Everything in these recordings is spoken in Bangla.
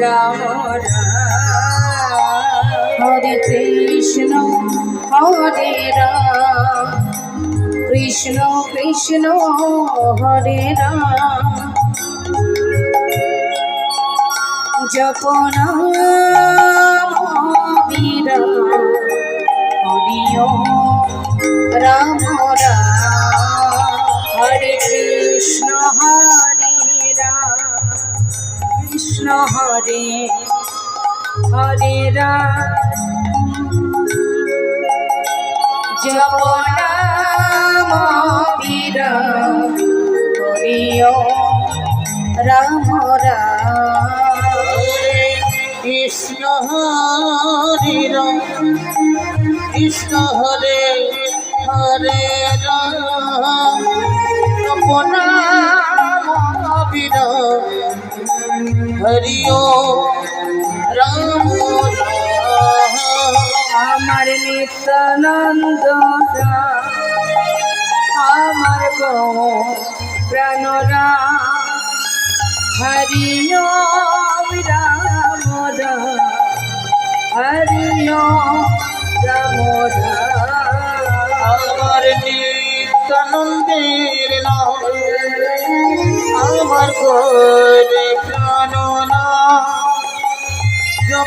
রাম হরে কৃষ্ণ, হরে রাম। কৃষ্ণ কৃষ্ণ, হরে রাম। জপন হরিয় রাম রাম। হরে কৃষ্ণ কৃষ্ণ হরে হরে রাম। জপনাম বীর হরিয় রাম রাম। কৃষ্ণ হরে রাম, কৃষ্ণ হরে হরে রাম। বীর হরিও রাম আমার নিত্যানন্দ আমার গো প্রাণরা হরি রাম হরি রাম আমার নিত্যানন্দের নাম আমার ঘরে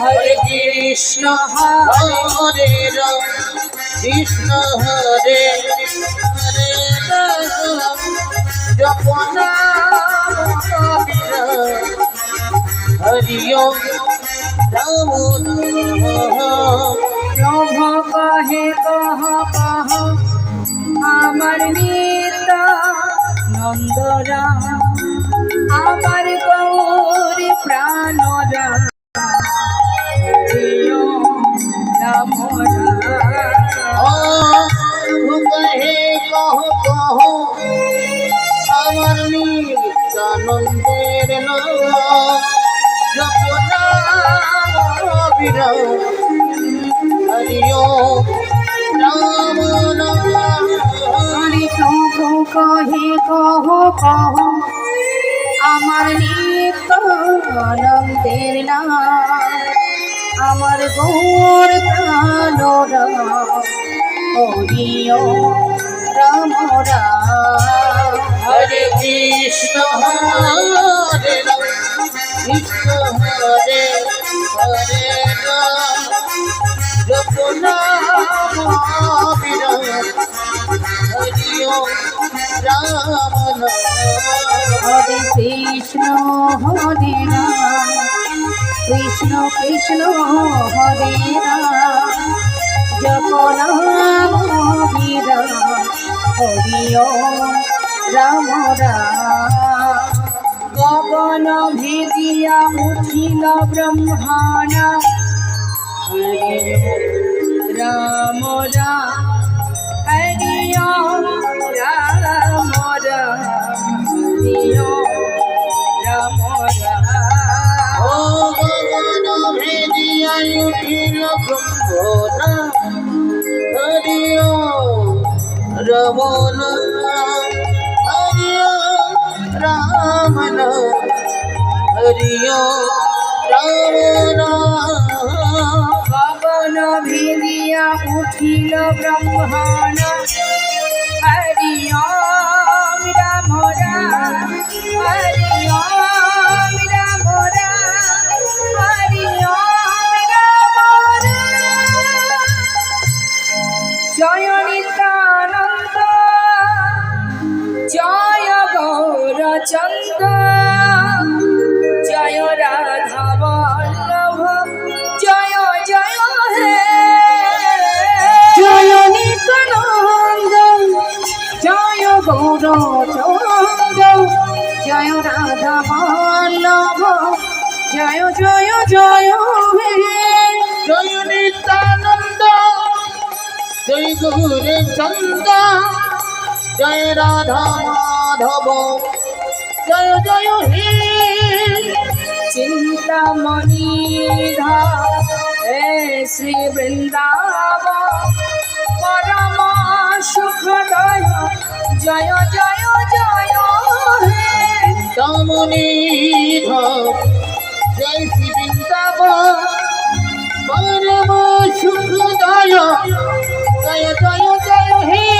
হরে কৃষ্ণ হরে রাম, কৃষ্ণ হরে হরে রাম। জপনা হরিও রাম প্রভ কহে আমার নিত বীর হরিও রাম প্রভু কহে কহ কহ, আমার নিত্য আনন্দের নাম, আমার গৌর প্রাণ হরিয় রাম রাম। হরে কৃষ্ণ হরে কৃষ্ণ হরে হরে রাম। জপনা বীর হরিও রাম হরে কৃষ্ণ হরে কৃষ্ণ কৃষ্ণ হরে যখন বীর হরিয় রাম রাম গগন ভেদিয়া উঠিল ব্রহ্মাণা হরে রাম রাম হরি রাম রাম হরি রাম রাম হরিও রামন হরিও রাম গগন ভিদিয়া উঠিল ব্রহ্মাণ জয় রাধা বল্লভ জয় জয় জয় হে জয় নিত্যানন্দ জয় গৌরে চন্দ জয় রাধা মাধব জয় শ্রী বৃন্দাব পরম জয় জয় জয় হে দামনি জয় শ্রী বৃন্দাব পরম সুখদয় জয় জয় জয় হে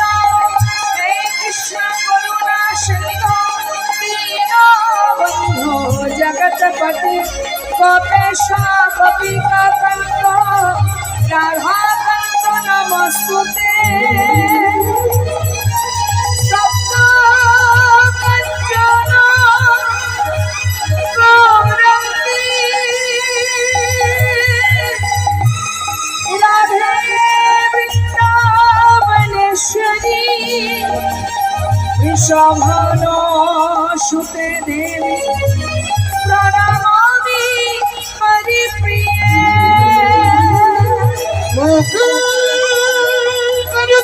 জগৎপতি গোপেশ গোপিকা কন্ত রাধা কন্ত নমস্তুতে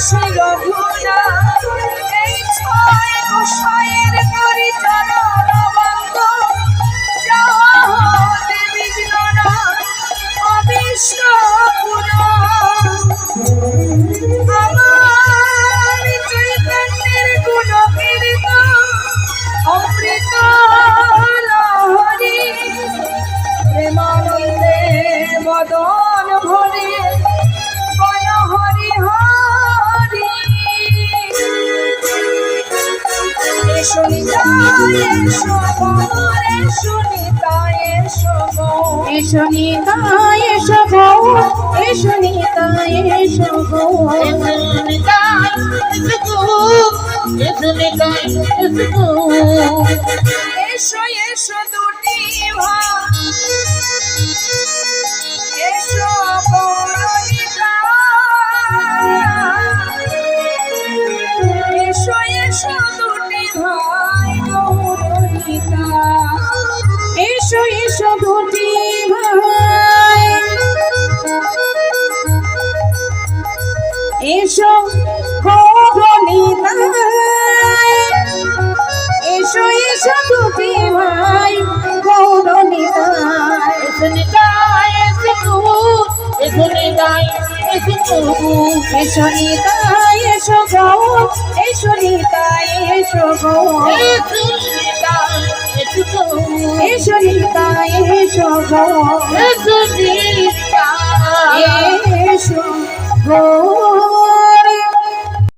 দাসী রঘুনা এই ছয় এসো গৌর এসো নিতাই এসো গৌর এসো নিতাই এসো গৌর এসো নিতাই এসো গৌর এসো এসো নিতা এসো গৌ এসো নিতা এসো গৌ এসো নিতা এসো গৌ এসো গৌ